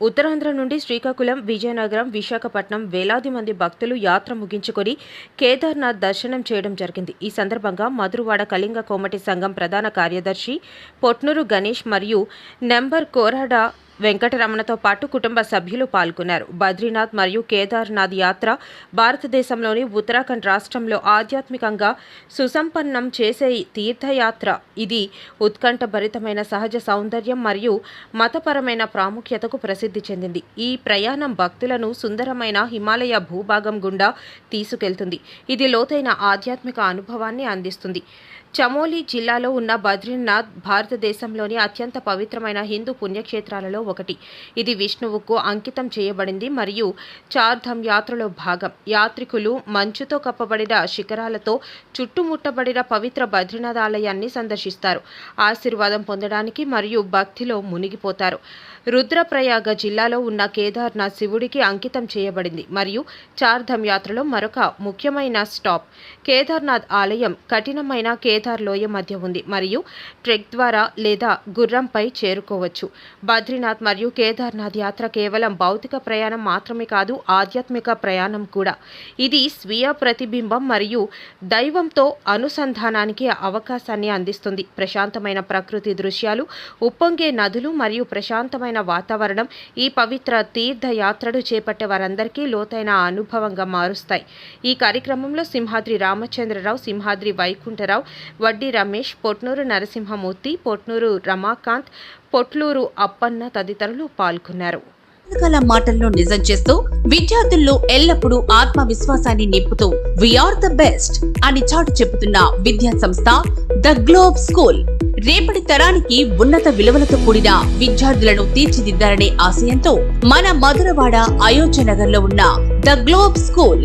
ఉత్తరాంధ్ర నుండి శ్రీకాకుళం విజయనగరం విశాఖపట్నం వేలాది మంది భక్తులు యాత్ర ముగించుకొని కేదార్నాథ్ దర్శనం చేయడం జరిగింది. ఈ సందర్భంగా మధురవాడ కళింగ కోమటి సంఘం ప్రధాన కార్యదర్శి పొట్నూరు గణేష్ మరియు నెంబర్ కోరాడ వెంకటరమణతో పాటు కుటుంబ సభ్యులు పాల్గొన్నారు. బద్రీనాథ్ మరియు కేదార్నాథ్ యాత్ర భారతదేశంలోని ఉత్తరాఖండ్ రాష్ట్రంలో ఆధ్యాత్మికంగా సుసంపన్నం చేసే తీర్థయాత్ర. ఇది ఉత్కంఠభరితమైన సహజ సౌందర్యం మరియు మతపరమైన ప్రాముఖ్యతకు ప్రసిద్ధి చెందింది. ఈ ప్రయాణం భక్తులను సుందరమైన హిమాలయ భూభాగం గుండా తీసుకెళ్తుంది. ఇది లోతైన ఆధ్యాత్మిక అనుభవాన్ని అందిస్తుంది. చమోలి జిల్లాలో ఉన్న బద్రీనాథ్ భారతదేశంలోని అత్యంత పవిత్రమైన హిందూ పుణ్యక్షేత్రాలలో ఒకటి. ఇది విష్ణువుకు అంకితం చేయబడింది మరియు చార్ధమ్ యాత్రలో భాగం. యాత్రికులు మంచుతో కప్పబడిన శిఖరాలతో చుట్టుముట్టబడిన పవిత్ర బద్రీనాథ్ ఆలయాన్ని సందర్శిస్తారు. ఆశీర్వాదం పొందడానికి మరియు భక్తిలో మునిగిపోతారు. రుద్రప్రయాగ జిల్లాలో ఉన్న కేదార్నాథ్ శివుడికి అంకితం చేయబడింది మరియు చార్ధమ్ యాత్రలో మరొక ముఖ్యమైన స్టాప్. కేదార్నాథ్ ఆలయం కఠినమైన కేదార్ లోయ మధ్య ఉంది మరియు ట్రెక్ ద్వారా లేదా గుర్రంపై చేరుకోవచ్చు. బద్రీనాథ్ మరియు కేదార్నాథ్ యాత్ర కేవలం భౌతిక ప్రయాణం మాత్రమే కాదు ఆధ్యాత్మిక ప్రయాణం కూడా. ఇది స్వీయ ప్రతిబింబం మరియు దైవంతో అనుసంధానానికి అవకాశాన్ని అందిస్తుంది. ప్రశాంతమైన ప్రకృతి దృశ్యాలు ఉప్పొంగే నదులు మరియు ప్రశాంతమైన వాతావరణం ఈ పవిత్ర తీర్థయాత్రను చేపట్టే వారందరికీ లోతైన అనుభవంగా మారుస్తాయి. ఈ కార్యక్రమంలో సింహాద్రి రామచంద్రరావు సింహాద్రి వైకుంఠరావు వడ్డీ రమేష్ పొట్నూరు నరసింహమూర్తి పొట్నూరు రమాకాంత్ పొట్లూరు అప్పన్న తదితరులు పాల్గొన్నారు. పుస్తకాల మాటల్లో నిజం చేస్తూ విద్యార్థుల్లో ఎల్లప్పుడూ ఆత్మవిశ్వాసాన్ని నింపుతూ వీఆర్ ద బెస్ట్ అని చాటు చెబుతున్న విద్యా సంస్థ ద గ్లోబ్ స్కూల్ రేపటి తరానికి ఉన్నత విలువలతో కూడిన విద్యార్థులను తీర్చిదిద్దాలనే ఆశయంతో మన మధురవాడ అయోధ్య నగర్లో ఉన్న ద గ్లోబ్ స్కూల్